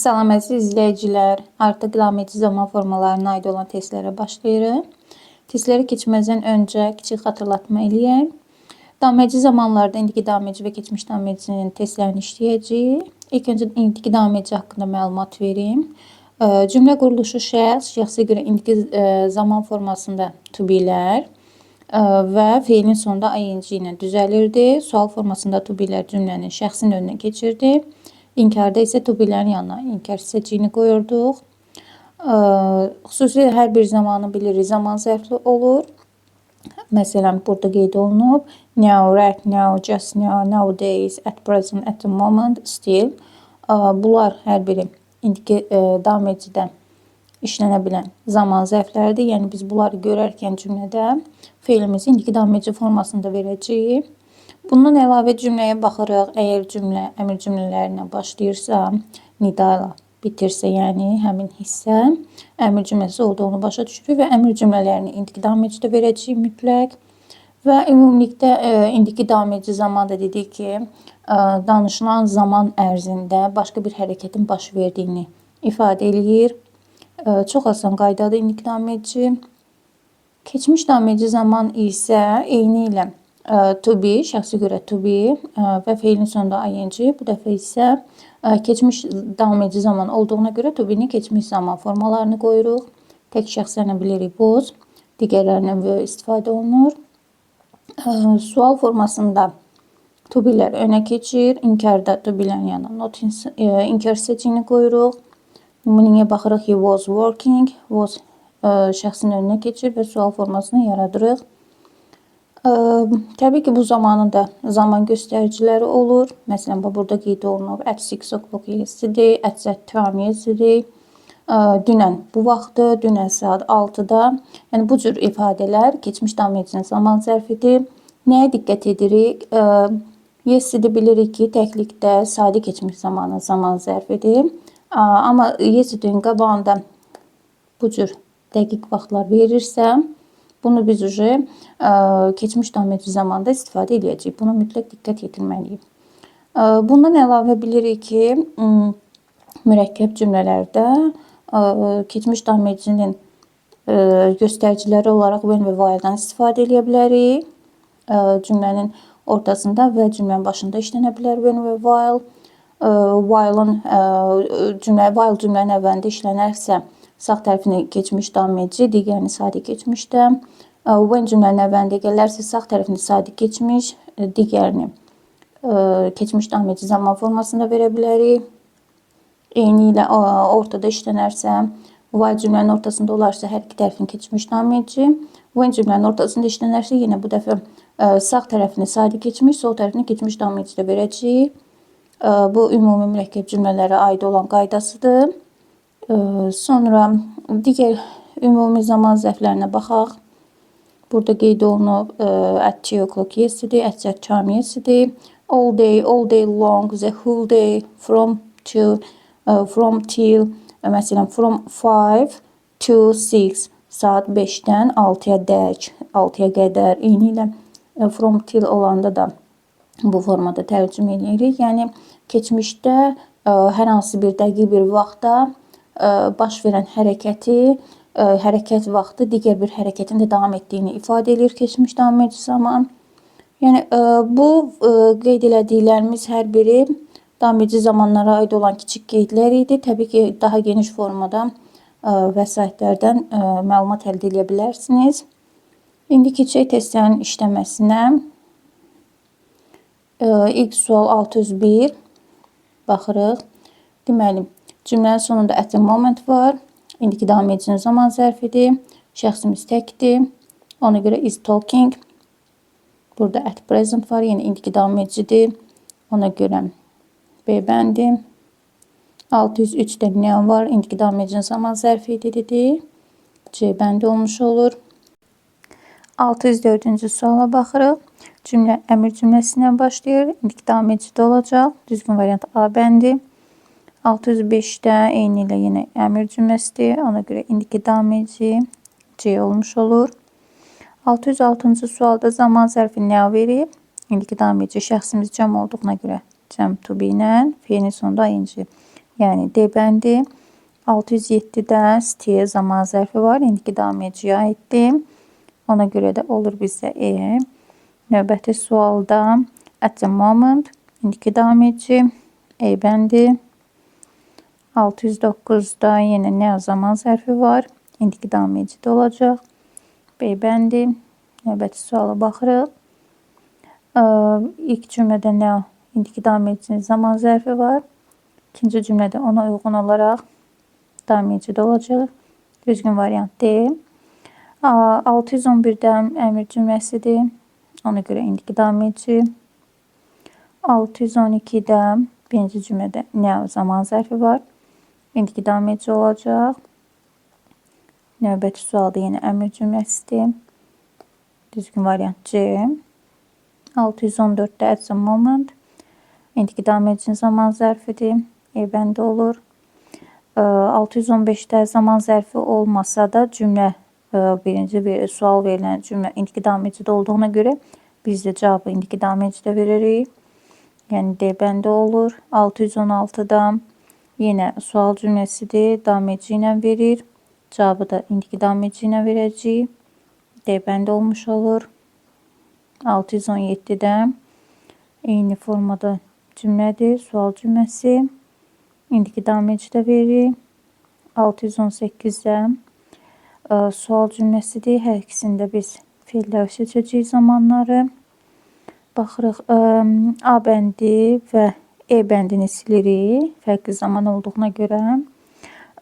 Salam əziz izləyicilər. Artıq zaman formalarına aid olan testlərə başlayırıq. Testləri keçməzdən öncə kiçik xatırlatma eləyək. Dameci zamanlarda indiki dameci və keçmiş damecinin testlərini işləyəcəyik. İlk öncə indiki dameci haqqında məlumat verim. Cümlə quruluşu şəxs, şəxsə görə indiki zaman formasında to be-lər sonunda ing ilə düzəlirdi. Sual formasında to be-lər cümlənin şəxsin önünə keçirdi. İnkarda isə to be-lərin yanına inkar hissəciyini qoyurduq. Xüsusi hər bir zamanı bilirik, zaman zərfli olur. Məsələn, burada qeyd olunub now, right now, just now, nowadays, at present, at the moment, still. Bunlar hər biri indiki ə, damecidə işlənə bilən zaman zərfləridir. Yəni biz bunları görərkən cümlədə feilimizi indiki dameci formasında verəcəyik. Bundan əlavə cümləyə baxırıq. Əgər cümlə əmr cümlələrinə başlayırsa, nida ilə bitirsə, yəni həmin hissə əmr cümləsi olduğunu başa düşürük və əmr cümlələrini indiki damecidə verəcəyik mütləq. Və ümumilikdə ə, indiki dameci zamanda dedik ki, ə, danışılan zaman ərzində başqa bir hərəkətin baş verdiyini ifadə eləyir. Ə, Çox asan qaydadır indiki dameci. Keçmiş dameci zaman isə eyni ilə to be, şəxsə görə to be ə, və feilin sonunda ing. Bu dəfə isə ə, keçmiş dameci zaman olduğuna görə to be-nin keçmiş zaman formalarını qoyuruq. Tək şəxslərlə bilirik was, digərlərindən və istifadə olunur. Ə, Sual formasında to be-lər önə keçir. İnkarda to be-lərin yanına not inkar hissəciyini qoyuruq. Nümunəyə baxırıq. He was working. Was şəxsin önünə keçir və sual formasını yaradırıq. Ə, Təbii ki, bu zamanın da zaman göstəriciləri olur. Məsələn, burada qeyd olunub at 6 o'clock yesterday, at that time yesterday. Ə, Dünən bu vaxtı, dünən saat 6-da. Yəni bu cür ifadələr keçmiş damecinin zaman zərfidir. Nəyə diqqət edirik? Yesterday bilirik ki, təklikdə sadə keçmiş zamanın zaman zərfidir. Amma yesterday-in qabağında bu cür dəqiq vaxtlar verirsə, bunu biz uje ə, keçmiş dameci zamanda istifadə edəcəyik. Buna mütləq diqqət yetirməliyik. Ə, Bundan əlavə bilirik ki, mürəkkəb cümlələrdə ə, keçmiş damecinin ə, göstəriciləri olaraq when və while-dan istifadə edə bilərik. Cümlənin ortasında və cümlənin başında işlənə bilər when və while. While-ın cümlə while cümlənin əvvəlində işlənərsə, sağ tərəfini keçmiş dameci, digərini sadə keçmişdə. Ə, When cümlənin əvvəlində gələrsə, sağ tərəfini sadə keçmiş, digərini ə, keçmiş dameci zaman formasında verə bilərik. Eyni ilə ortada işlənərsə, while cümlənin ortasında olarsa hər iki tərəfin keçmiş dameci. When cümlənin ortasında işlənərsə, yenə bu dəfə sağ tərəfini sadə keçmiş, sol tərəfini keçmiş dameci də verəcəyik. Bu ümumi mürəkkəb cümlələrə aid olan qaydasıdır. Ə, Sonra digər ümumi zaman zərflərinə baxaq. Burada qeyd olunub at 2 o'clock yesterday, at that time yesterday, all day, all day long, the whole day, from to, ə, from till, ə, məsələn, from 5 to 6, saat 5-dən 6-ya dək, 6-ya qədər, eyni ilə from till olanda da bu formada tərcümə edirik. Yəni keçmişdə hər hansı bir dəqiq bir vaxtda baş verən hərəkəti, ə, hərəkət vaxtı digər bir hərəkətin də davam etdiyini ifadə edir keçmiş davam edici zaman. Yəni ə, bu qeyd elədiklərimiz hər biri davam edici zamanlara aid olan kiçik qeydlər idi. Təbii ki, daha geniş formada vəsaitlərdən məlumat əldə edə bilərsiniz. İndi keçək testlərin işləməsinə. İlk sual 601 baxırıq. Deməli, cümlənin sonunda at the moment var. İndiki davam edicinin zaman zərfidir. Şəxsimiz təkdir. Ona görə is talking. Burada at present var. Yəni indiki davam edicidir. Ona görə B bəndi. 603-də now var. İndiki davam edicinin zaman zərfi idi dedi. C bəndi olmuş olur. 604-cü suala baxırıq. Cümlə əmr cümləsindən başlayır. İndiki davam edicidə olacaq. Düzgün variant A bəndi. 605-də eyni ilə yenə əmr cümləsidir. Ona görə indiki davam edici C olmuş olur. 606-cı sualda zaman zərfi now verib. İndiki davam edici şəxsimiz cəm olduğuna görə cəm to be ilə feilin sonunda ing Yəni D bəndi. 607-də stəyə zaman zərfi var. İndiki dameciyə aiddir. Ona görə də olur bizdə E. Növbəti sualda at the moment indiki dameci E bəndi. 609-da yenə nə zaman zərfi var. İndiki dameci də olacaq. B bəndi. Növbəti suala baxırıq. İlk cümlədə nə indiki damecinin zaman zərfi var. İkinci cümlədə ona uyğun olaraq dameci də olacaq. Düzgün variant D. Aa, 611-də əmr cümləsidir. Ona görə indiki dameci. 612-də birinci cümlədə nə zaman zərfi var. İndiki dameci olacaq. Növbəti sualda yenə əmr cümləsidir. Düzgün variant C. 614'te at the moment. İndiki damecinin zaman zərfidir. E bəndə olur. Ee, 615'te zaman zərfi olmasa da cümlə e, birinci bir sual verilen cümlə indiki damecide olduğuna göre biz de cevabı indiki damecide veririk. Yəni D bəndə olur. 616'da yine sual cümləsidir. Dameci ilə verir. Cevabı da indiki dameci ilə verəcəyik. D olmuş olur. 617'de eyni formada cümlədir. Sual cümləsi. İndiki dameci də verir. 618'də e, sual cümləsidir. Hər ikisində biz feillər seçəcəyik zamanları. Baxırıq e, A bəndi və E bəndini silirik. Fərqli zaman olduğuna görə.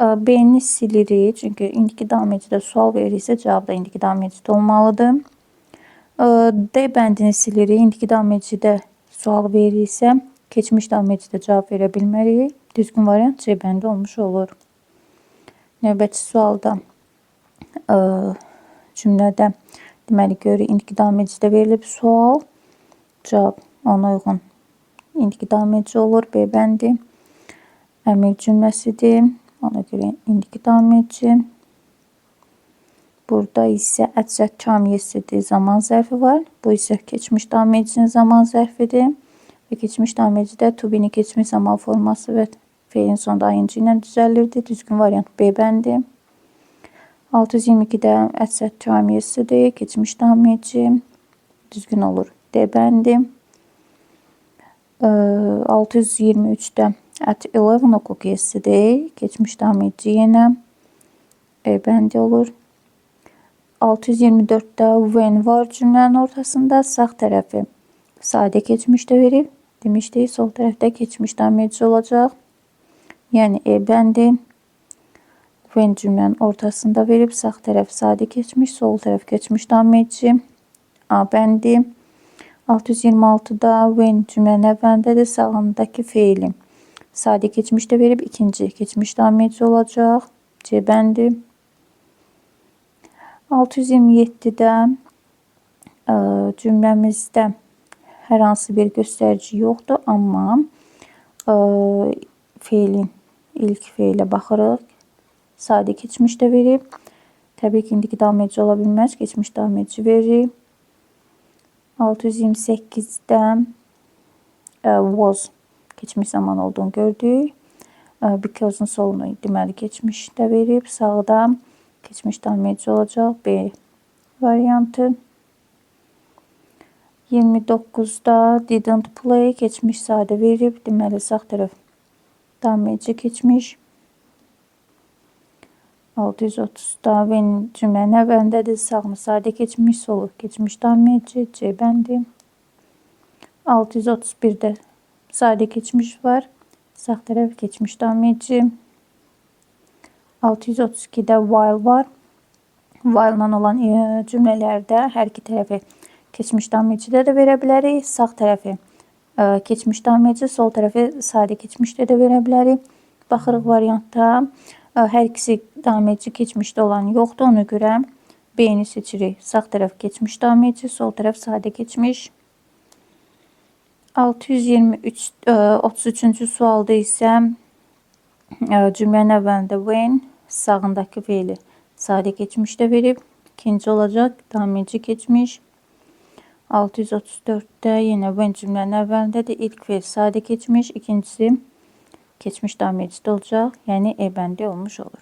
E, B-ni silirik. Çünki indiki damecidə sual verirsə cavab da indiki damecidə olmalıdır. D bəndini silirik. İndiki damecidə sual verirsə, keçmiş damecidə cavab verə bilmərik. Düzgün variant C bəndi olmuş olur. Növbəti sualda ə, cümlədə deməli görürük indiki damecidə verilib sual. Cavab ona uyğun indiki dameci olur. B bəndi əmr cümləsidir. Ona görə indiki dameci Burada ise əcət kamiyesidir zaman zərfi var. Bu isə keçmiş damecinin zaman zərfidir. Və keçmiş damecidə to be-ni keçmiş zaman forması və feilin sonunda ing ilə düzəlirdi. Düzgün variant B bəndi. 622-də əcət kamiyesidir. Keçmiş dameci düzgün olur. D bəndi. 623-də at 11 o'clock yesterday. Keçmiş dameci yenə E bəndi olur. 624'te when var cümlenin ortasında sağ tarafı sade geçmişte verip demişti sol tarafta geçmişten mevcut olacak. Yani E bendi when cümlenin ortasında verip sağ taraf sade geçmiş, sol taraf geçmişten mevcut. A bendi 626'da when cümlenin evvəlində de sağındaki fiilim sade geçmişte verip ikinci geçmişten mevcut olacak. C bendi 627'də ə, cümləmizdə hər hansı bir göstərici yoxdur, amma ə, feilin ilk feilə baxırıq. Sadə keçmişdə verib. Təbii ki, indiki dameci ola bilməz. Keçmiş dameci verir. 628-də ə, was keçmiş zaman olduğunu gördük. Because-un solunu deməli keçmişdə verib. Sağda geçmiş dameci olacak. B variantı. 29'da didn't play geçmiş sade verip deməli sağ tərəf dameci keçmiş. 630'da benim cümlənin əvvəlindədir. Sağını sadə keçmiş, solu keçmiş dameci C bəndi. 631'də sadə keçmiş var. Sağ tərəf keçmiş dameci. 632'de while var. While olan e, cümlelerde her iki tərəfi keçmiş damecidə də verə bilərik. Sağ tərəfi e, keçmiş dameci, sol tərəfi sadə keçmişdə də verə bilərik. Baxırıq variantda e, hər ikisi dameci keçmişdə olan yoxdur. Ona görə B-ni seçirik. Sağ tərəf keçmiş dameci, sol tərəf sadə keçmiş. 623 33-cü sualda isə cümlənin əvvəlində when sağındakı fiili sadə keçmişdə verib. İkinci olacaq damirci keçmiş. 634'te yine when cümlənin əvvəlindədir. İlk fiil sadə keçmiş, ikincisi Keçmiş dameci de olacaq. Yəni E bəndi olmuş olur.